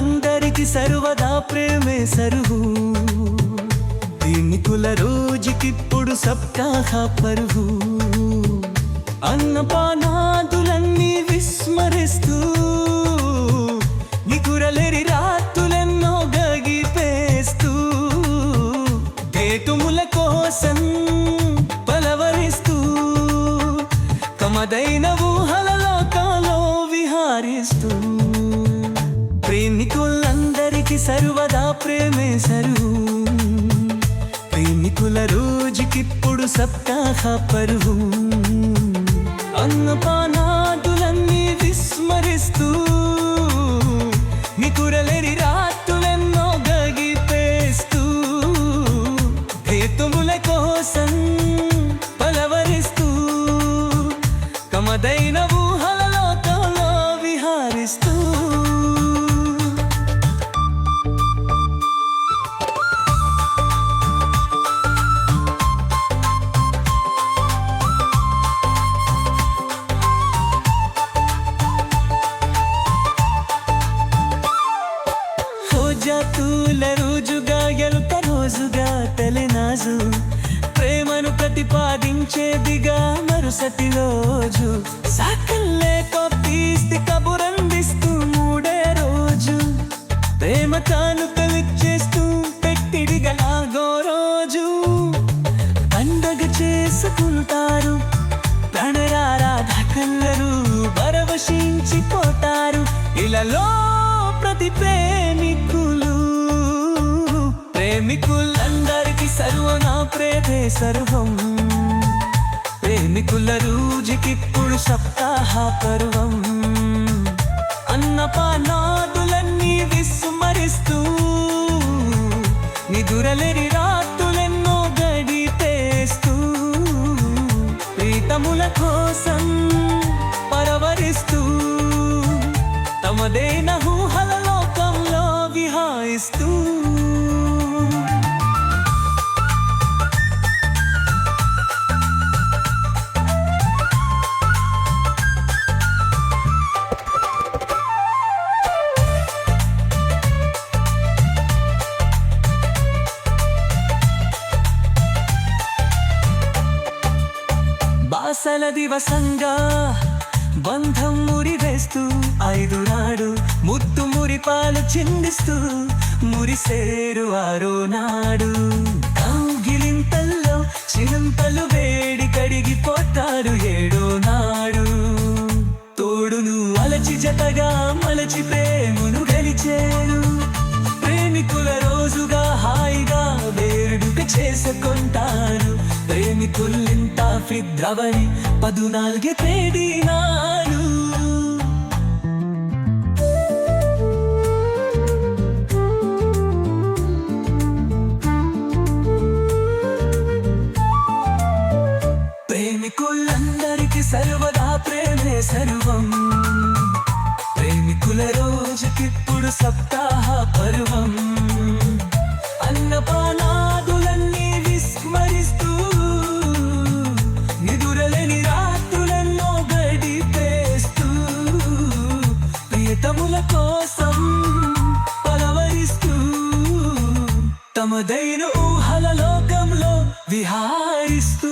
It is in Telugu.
అందరికి సర్వదా ప్రేమే సరువు. కుల రోజుకిప్పుడు సప్తాహ పరువు. అన్నపానాదులన్నీ విస్మరిస్తూ నికురలేరి రాత్రులెన్నో గగిపేస్తూ దేతుముల కోసం పలవరిస్తూ తమదైన ఊహల లోకాలో విహారిస్తూ సర్వదా ప్రేమే సరువు ప్రేమికుల రోజుకిప్పుడు సప్తాహ పరువు. అన్నపానాదులన్నీ విస్మరిస్తూ నికురలేని రాత్రులెన్నో గగిపేస్తూ హేతుముల కోసం పలవరిస్తూ కమదైన ప్రతిపాదించేదిగా మరుసటి రోజు. సాకల్లే కొప్పీస్తి కబురందిస్తూ మూడే రోజు. ప్రేమ తాను తెలిచేస్తూ పెట్టిడిగా నాగో రోజు. పండగ చేసుకుంటారు ప్రాణరారాధకల్లరు పరవశించిపోతారు ఇలాలో ప్రతి ప్రేమికులు ప్రేమికులందరికీ సర్వనా ప్రేమే సర్వం. ప్రేమికుల రోజుకిప్పుడు సప్తాహ పర్వం. అన్నపానాదులన్నీ విస్మరిస్తూ నిదురలేని రాత్రులెన్నో గడిపేస్తూ ప్రీతముల కోసం పరవరిస్తూ తమదైన ఆశల దివసంగా బంధం మురివేస్తూ ఐదు నాడు ముత్తు మురిపాలు చిందిస్తూ మురిసేరు ఆరో నాడు. గిలింతల్లో చిరంతలు వేడి కడిగిపోతారు ఏడో నాడు. తోడును అలచి జతగా మలచి ప్రేమును గెలిచేరు ప్రేమికుల రోజుగా హాయిగా వేరుడుక చేసుకుంటారు ప్రేమికుల్ని ఫిద్రవని పదునాలుగే తేడినాడు ప్రేమికులందరికీ సర్వదా ప్రేమే సర్వం. ప్రేమికుల రోజుకిప్పుడు సప్తాహ పర్వం. అన్నపానాదులన్నీ తమదైన ఊహల లోకంలో విహారిస్తూ